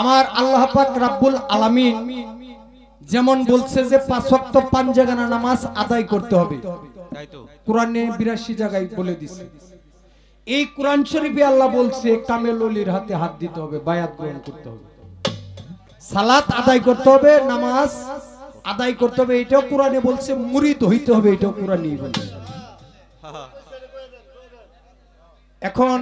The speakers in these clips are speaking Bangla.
আমার আল্লাহ পাক রাব্বুল আলামিন যেমন বলছে যে পাঁচ ওয়াক্ত পাঞ্জাগানা নামাজ আদায় করতে হবে। তাই তো। কোরআনে বিরাশি জায়গায় বলে দিছে। এই কোরআন শরীফে আল্লাহ বলছে কামেল অলির হাতে হাত দিতে হবে বায়াত গ্রহণ করতে হবে। সালাত আদায় করতে হবে নামাজ আদায় করতে হবে এটাও কোরআনে বলছে মুরিদ হইতে হবে এটাও কোরআনই বলছে। এখন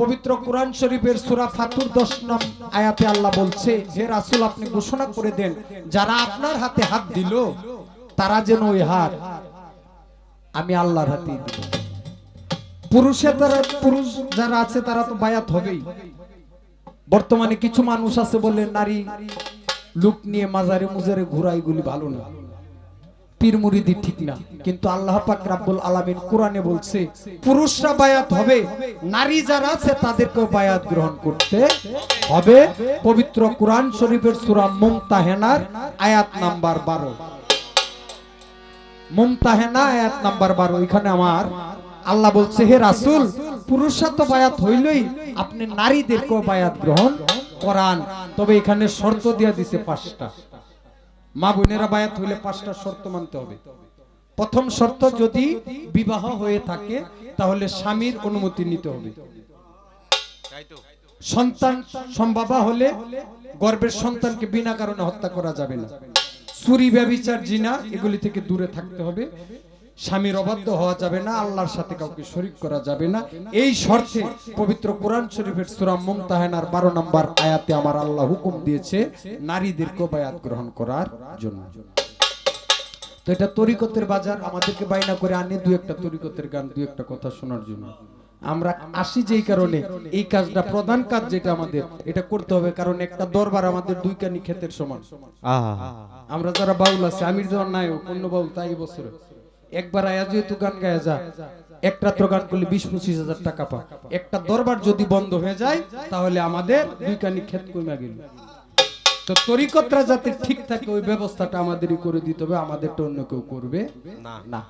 পবিত্র কোরআন শরীফের সূরা ফাতুর 10 নং আয়াতে আল্লাহ বলছে, হে রাসূল, আপনি ঘোষণা করে দেন, যারা আপনার হাতে হাত দিল, তারা যেন ওই হাত আমি আল্লাহর হাতে দিব। পুরুষে পুরুষ যারা আছে, তারা তো বায়াত হবেই। বর্তমানে কিছু মানুষ আছে বলে নারী লুক নিয়ে মাজারে মুজারে ঘোরা এগুলি ভালো না। পীর মুরিদি ঠিক না। কিন্তু আল্লাহ পাক রাব্বুল আলামিন কোরআনে বলছে, পুরুষরা বায়াত হবে, নারী যারা আছে তাদেরকেও বায়াত গ্রহণ করতে হবে। পবিত্র কোরআন শরীফের সূরা মুমতাহেনার আয়াত নাম্বার 12 মুমতাহেনা আয়াত নাম্বার 12 এখানে আমার আল্লাহ বলছে, হে রাসূল, পুরুষরা তো বায়াত হইলই, আপনি নারীদেরকেও বায়াত গ্রহণ করান। তবে এখানে শর্ত দিয়া দিছে পাঁচটা। মা বোনেরা বায়াত হইলে পাঁচটা শর্ত মানতে হবে। প্রথম শর্ত, যদি বিবাহ হয়ে থাকে, তাহলে স্বামীর অনুমতি নিতে হবে। সন্তান সম্ভাবা হলে গর্বের সন্তানকে বিনা কারণে হত্যা করা যাবে না। চুরি, ব্যবিচার, জিনা, এগুলি থেকে দূরে থাকতে হবে। স্বামীর অবাধ্য হওয়া যাবে না আল্লাহর সাথে কাউকে শরীক করা যাবে না। এই শর্তে পবিত্র কোরআন শরীফের সূরা মুমতাহানার 12 নম্বর আয়াতে আমার আল্লাহ হুকুম দিয়েছে নারীদেরকে বায়াত গ্রহণ করার জন্য। তো এটা তরিকতের বাজার আমাদেরকে বাইনা করে আনে দু একটা তরিকতের গান দু একটা কথা শোনার জন্য। আমরা আসি যেই কারণে এই কাজটা প্রধান কাজ যেটা আমাদের এটা করতে হবে কারণ একটা দরবার আমাদের দুই কানি ক্ষেতের সমান। আমরা যারা বাউল আছে আমির যাওয়ার নায়ক অন্য বাউল তাই বছরে। একবার আয়া যেহেতু গান গায়ে যা একটা তো গান করলে বিশ পঁচিশ হাজার টাকা পা একটা দরবার যদি বন্ধ হয়ে যায় তাহলে আমাদের দুই কানি ক্ষেত কমে গেল। তো তরিকতরা যাতে ঠিক থাকে ওই ব্যবস্থাটা আমাদেরই করে দিতে হবে আমাদেরটা অন্য কেউ করবে না। না।